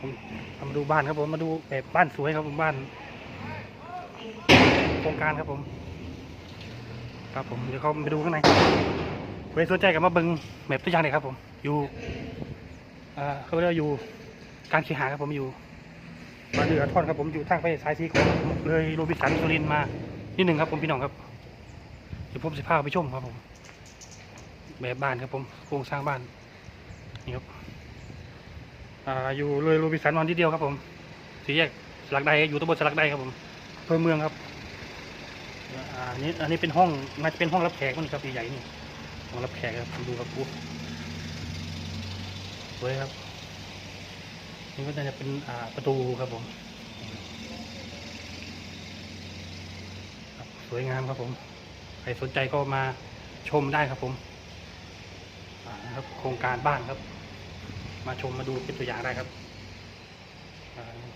ผมามาดูบ้านครับผมมาดูแบบบ้านสวยครับผมบ้านโครงการครับผม ครับผมเดี๋ยวเขาไปดูข้างในเพื่อสนใจกับมาเบิ้งแบบตัวอย่างเลยครับผม อยู่อ่าเขาเรียกว่าอยู่การเคหาครับผมอยู่มาเดือท่อนครับผมอยู่ทางไปสายสีของเลยโรบิสันสุรินมานิดหนึ่งครับผมพี่น้องครับเดี๋ยวผมจะพาไปชมครับผมแบบบ้านครับผมโครงสร้างบ้านนี่ครับ อยู่เลยโรบิสันวันที่เดียวครับผมสี่แยกสลักใดอยู่ตำบลสลักใดครับผมอำเภอเมืองครับอันนี้อันนี้เป็นห้องน่าจะเป็นห้องรับแขกมั้งครับใหญ่ๆนี่ห้องรับแขกครับดูครับกูสวยครับ นี่ก็จะเป็นประตูครับผมสวยงามครับผม ใครสนใจก็มาชมได้ครับผมนะครับโครงการบ้านครับ มาชมมาดูเป็นตัวอย่างได้ครับ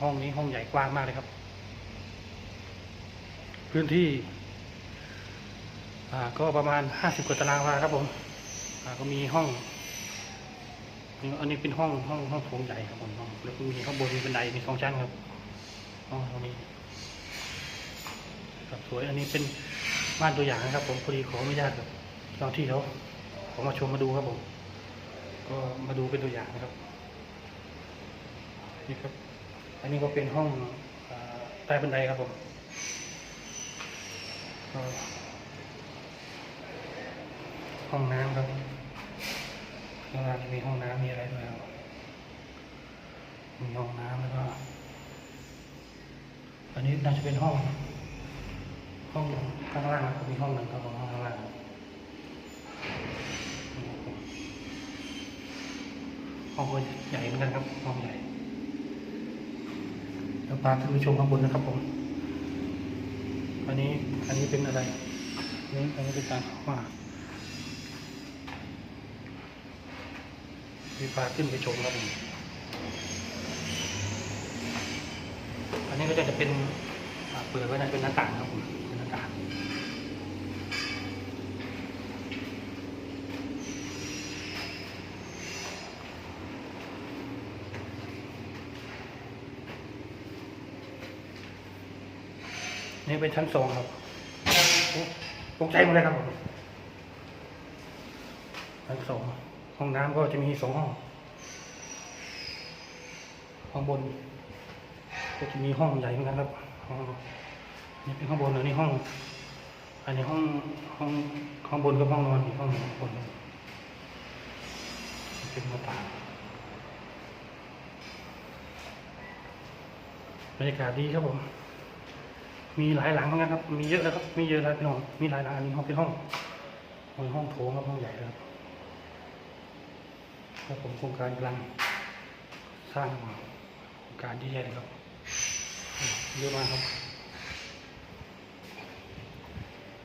ห้องนี้ห้องใหญ่กว้างมากเลยครับ พื้นที่ก็ประมาณห้าสิบกว่าตารางวาครับผมก็มีห้องอันนี้เป็นห้องห้องห้องโถงใหญ่ครับผมห้องแล้วก็มีข้างบนมีบันไดมีสองชั้นครับห้องตรงนี้ครับสวยอันนี้เป็นบ้านตัวอย่างนะครับ ผมพอดีขออนุญาตกับเจ้าที่เขาขอมาชมมาดูครับผม ก็มาดูเป็นตัวอย่างนะครับ นี่ครับ อันนี้ก็เป็นห้องใต้บันไดครับผมห้องน้ำครับข้างล่างจะมีห้องน้ำมีอะไรด้วยครับมีห้องน้ำแล้วก็อันนี้น่าจะเป็นห้อง ห้องข้างล่างครับมีห้องหนึ่งครับผมห้องข้างล่าง ห้องก็ใหญ่เหมือนกันครับห้องใหญ่เดี๋ยวพาท่านผู้ชมข้างบนนะครับผม อันนี้อันนี้เป็นอะไรนนี้อันนี้เป็นการว่ามีพาขึ้นไปชมครับผมอันนี้ก็จะเป็นเปิดไว้นะเป็นหน้าต่างครับผมเป็นหน้าต่าง นี่เป็นชั้นสองครับตกใจหมดเลยครับผมชั้นสองห้องน้ำก็จะมีสองห้อง ข้างบน ก็จะมีห้องใหญ่เหมือนกันครับห้องนี่เป็นข้างบนอันนี้ห้อง อันนี้ห้องห้องข้างบนกับห้องนอนอีกห้องหนึ่งข้างบนเป็นหน้าต่างบรรยากาศดีครับผม มีหลายหลังเหมือนกันครับ มีเยอะแล้วครับ มีเยอะแล้วพี่น้อง มีหลายหลังอันนี้ห้องเป็นห้องห้องห้องโถงครับห้องใหญ่เลยครับครับผมโครงการกำลังสร้างโครงการที่ใหญ่เลยครับเยอะมากครับ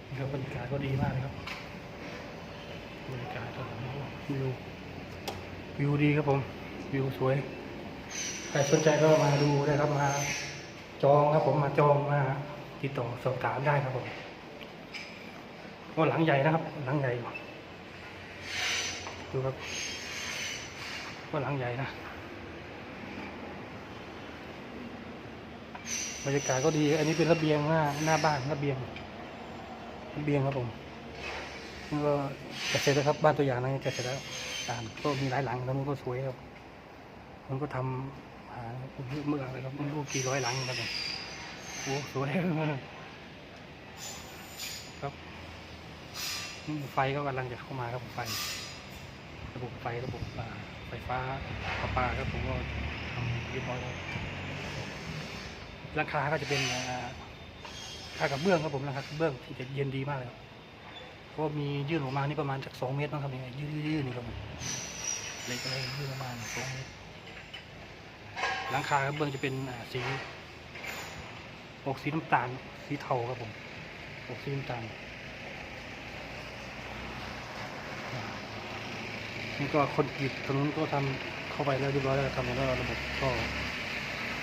นี่ครับบรรยากาศก็ดีมากเลยครับบรรยากาศก็วิววิวดีครับผมวิวสวยใครสนใจก็มาดูได้ครับมา จองครับผมมาจองมา ติดต่อสอบถามได้ครับผมก็หลังใหญ่นะครับ หลังใหญ่ดูครับก็หลังใหญ่นะบรรยากาศก็ดี อันนี้เป็นระเบียงหน้าหน้าบ้านระเบียงระเบียงครับผมนี่ก็จะเสร็จแล้วครับ บ้านตัวอย่างนั้นจะเสร็จแล้วตามก็มีหลายหลังแล้วมันก็สวยครับ มันก็ทำหาเมื่ออะไรครับไม่รู้กี่ร้อยหลังครับผม โอ้สวยครับนี่ไฟก็กำลังจะเข้ามาครับไฟ ระบบไฟระบบไฟฟ้าประปาครับผมก็ทำเรียบร้อยแล้วราคาก็จะเป็นอ่าราคากับเบื้องครับผมราคากับเบื้องที่จะเย็นดีมากเลยครับเพราะมียื่นออกมานี่ประมาณจากสองเมตรนะครับนี่ยยื่นยื่นนี่ครับผมเล็กอะไรยื่นประมาณสองเมตรหลังคาครับเบื้องจะเป็นสี ออกสีน้ำตาล สีเทาครับผม ออกสีน้ำตาล นี่ก็คนกรีดถนนก็ทำเข้าไปแล้วเรียบร้อยแล้วทำแล้วระบบก็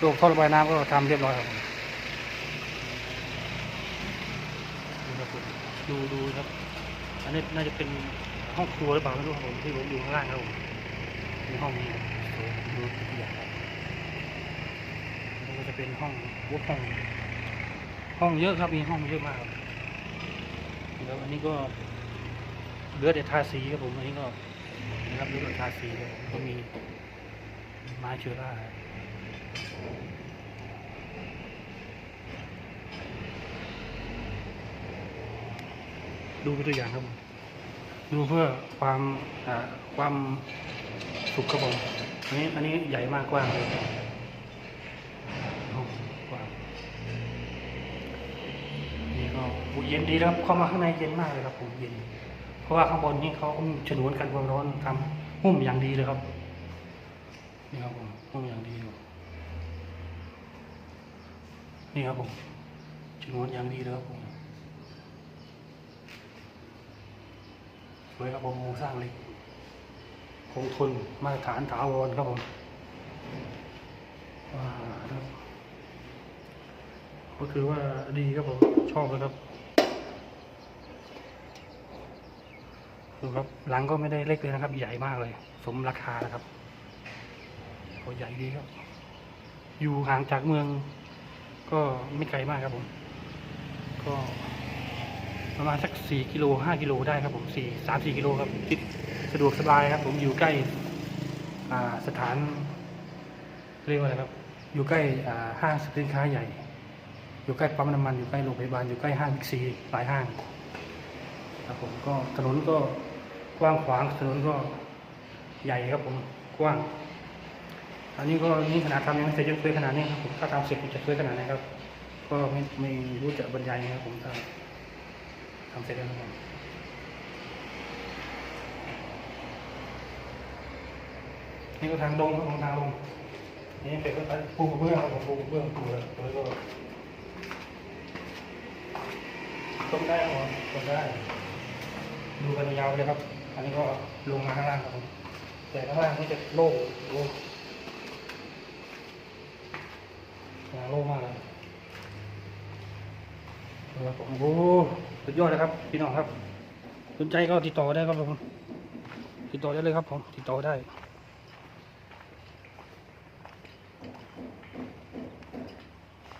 ระบบท่อระบายน้ำก็ทำเรียบร้อยครับผมดูครับผมดูครับ อันนี้น่าจะเป็นห้องครัวหรือเปล่าไม่รู้ครับผมที่ผมอยู่ข้างล่างครับผมในห้องนี้ดูทุกอย่างครับจะเป็นห้องวุห้อง ห้องเยอะครับมีห้องเยอะมากครับแล้วอันนี้ก็เหลือแต่ทาสีครับผมอันนี้ก็นะครับเหลือแต่ทาสีครับผมก็มีไม้เชื้อราดูเป็นตัวอย่างครับดูเพื่อความความสุขครับผมอันนี้อันนี้ใหญ่มากกว้างเลยห้องกว้าง นี่ก็โอ้ เย็นดีนะครับ เข้ามาข้างในเย็นมากเลยครับผมเย็น เพราะว่าข้างบนนี่เขาฉนวนกันความร้อนทำหุ้มอย่างดีเลยครับ นี่ครับผมหุ้มอย่างดีอยู่นี่ครับผมฉนวนอย่างดีเลยครับผมสวยครับผมโครงสร้างเหล็กคงทนมาตรฐานถาวรครับผมก็คือว่าดีครับผมชอบเลยครับ ดูครับหลังก็ไม่ได้เล็กเลยนะครับ ใหญ่มากเลย สมราคานะครับโอ้ใหญ่ดีครับ อยู่ห่างจากเมือง ก็ไม่ไกลมากครับผม ก็ประมาณสักสี่กิโลห้ากิโลได้ครับผมสี่สามสี่กิโลครับติดสะดวกสบายครับ ผมอยู่ใกล้สถานเรียกว่าอะไรครับ อยู่ใกล้ห้างสินค้าใหญ่ อยู่ใกล้ปั๊มน้ำมันอยู่ใกล้โรงพยาบาลอยู่ใกล้ห้างบิ๊กซีหลายห้างครับผมก็ถนนก็ กว้างขวางถนนก็ใหญ่ครับผมกว้าง อันนี้ก็นี่ขนาดทำยังไม่เสร็จยังสวยขนาดนี้ครับผมถ้าทำเสร็จจะสวยขนาดไหนครับ ก็ไม่ไม่รู้จะบรรยายนะครับผมถ้าทำเสร็จแล้วนะครับนี่ก็ทางลงครับผมทางลงนี่เป็นก็ปูกระเบื้องครับผมปูกระเบื้องปูเลยแล้วก็ต้มได้ครับต้มได้ ดูกันยาวเลยครับ อันนี้ก็ลงมาข้างล่างครับผมแต่ข้างล่างนี่จะโล่งโล่งโล่งมากเลยครับผมโอ้โหสุดยอดเลยครับ พี่น้องครับ สนใจก็ติดต่อได้ครับผมติดต่อได้เลยครับผมติดต่อได้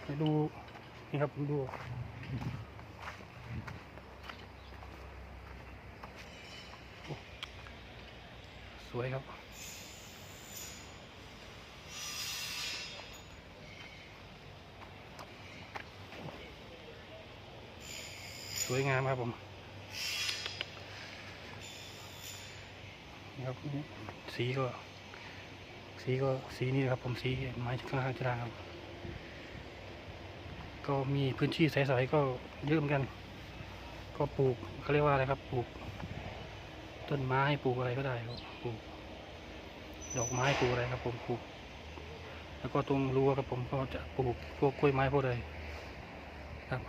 ไปดูนี่ครับผมดู สวยครับสวยงามครับผมนะครับสีก็ สีก็สีนี้ครับผมสีไม้ข้างข้างจะได้ครับก็มีพื้นที่ใสๆก็เยอะเหมือนกัน ก็ปลูกเขาเรียกว่าอะไรครับปลูก ต้นไม้ปลูกอะไรก็ได้ครับปลูกดอกไม้ปลูกอะไรครับ ผมปลูก แล้วก็ตรงรั้วครับผมก็จะปลูกพวกกล้วยไม้พวกอะไรครับ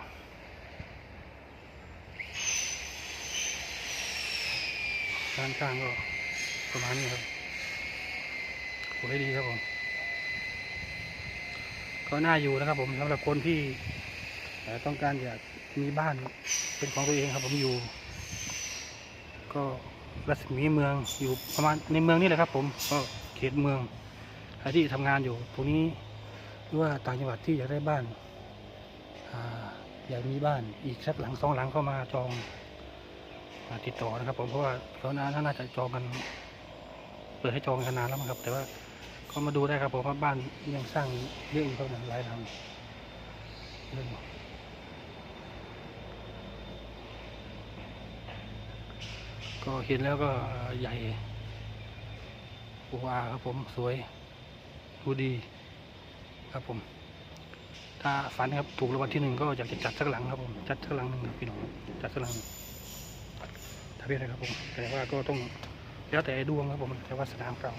ด้านข้างก็ประมาณนี้ครับปลูกให้ดีครับผมก็น่าอยู่นะครับ ผมสำหรับคนที่ต้องการอยากมีบ้านเป็นของตัวเองครับ ผมอยู่ ก็ รัศมีเมืองอยู่ประมาณในเมืองนี่แหละครับ ผมก็เขตเมืองใครที่ทำงานอยู่ตรงนี้หรือว่าต่างจังหวัดที่อยากได้บ้านอยากมีบ้านอีกสักหลังสองหลังเข้ามาจองมาติดต่อนะครับ ผมเพราะว่าเขาน่าน่าจะจองกันเปิดให้จองกันนานแล้วมั้งครับ แต่ว่าก็มาดูได้ครับผมว่าบ้านยังสร้างเยอะอยู่ครับหลายหลังเยอะอยู่ ก็เห็นแล้วก็ใหญ่ปูอาครับผมสวยดูดีครับผม ถ้าฝันครับถูกรางวัลที่หนึ่งก็อยากจะจัดสักหลังครับผมจัดสักหลังหนึ่งครับพี่น้องจัดสักหลังถ้าเบียนอะไรครับผมแต่ว่าก็ต้องแล้วแต่ดวงครับผมแต่ว่าสนามเก่า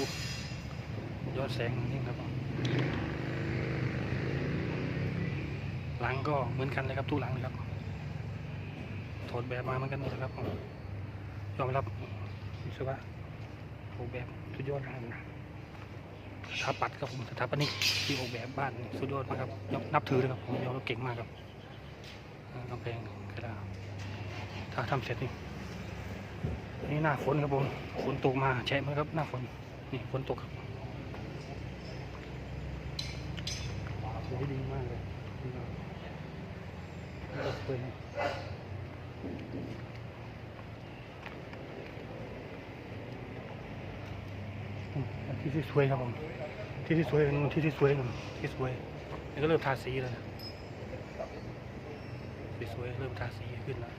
จะสวยครับโอ้โหยอดแสงนี่ครับผมหลังก็เหมือนกันเลยครับทุกหลังเลยครับถอดแบบมาเหมือนกันหมดเลยครับผมยอมรับวิศวะออกแบบสุดยอดมากนะสถาปัตย์ครับผมสถาปนิกที่ออกแบบบ้านสุดยอดมากครับยกนับถือเลยครับผมยอมรับเก่งมากครับกำแพงกระดาษถ้าทำเสร็จนี่นี่หน้าฝนครับผมฝนตกมาแฉะมาครับหน้าฝน นี่ฝนตกครับสวยดีมากเลยนี่ก็นี่ก็สวยนะที่ที่สวยครับผมที่ที่สวยนู่นที่ที่สวยนู่นที่สวยนี่ก็เริ่มทาสีแล้วนะสีสวยเริ่มทาสีขึ้นแล้ว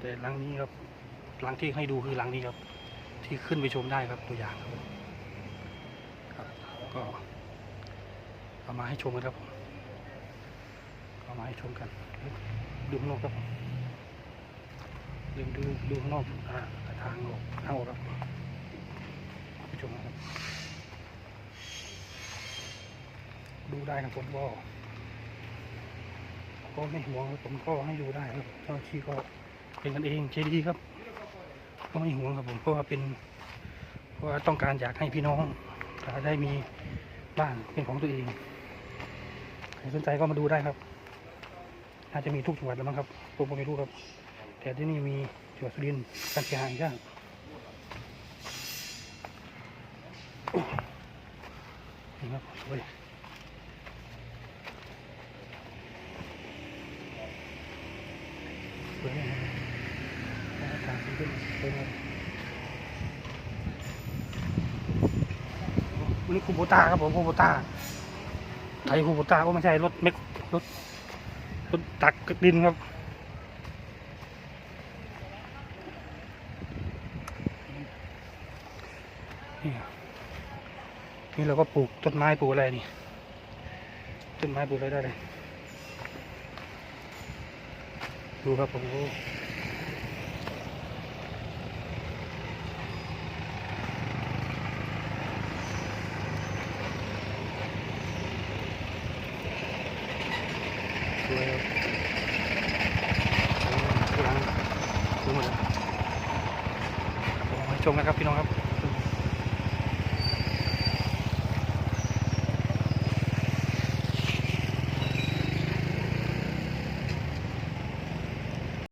แต่หลังนี้ครับหลังที่ให้ดูคือหลังนี้ครับ ที่ขึ้นไปชมได้ครับตัวอย่างครับครับก็เอามาให้ชมกันครับเอามาให้ชมกัน ดูข้างนอกครับดูดูดูข้างนอกอ่ทางออกทางออกครับไปชมครับ ดูได้ครับผมก็ก็ไม่ห่วงผมก็ให้ดูได้ครับเจ้าที่ก็เป็นกันเองใจดีครับ ก็ไม่ห่วงครับผมเพราะว่าเป็นเพราะว่าต้องการอยากให้พี่น้องได้มีบ้านเป็นของตัวเองใครสนใจก็มาดูได้ครับน่าจะมีทุกจังหวัดแล้วมั้งครับผมก็ไม่รู้ครับ แต่ที่นี่มีจังหวัดสุรินทร์การเชียงรายย่างนี่ครับสวยมากครับ ทางขึ้นเป็นไงวันนี้ คูโบต้าครับผมคูโบต้าไทยคูโบต้าก็ไม่ใช่รถเม็กรถรถตักดินครับนี่นี่เราก็ปลูกต้นไม้ปลูกอะไรนี่ต้นไม้ปลูกอะไรได้เลยดูครับผมโอ้ สวยครับกำลังสวยหมดแล้วครับผมมาชมกัน ครับพี่น้องครับ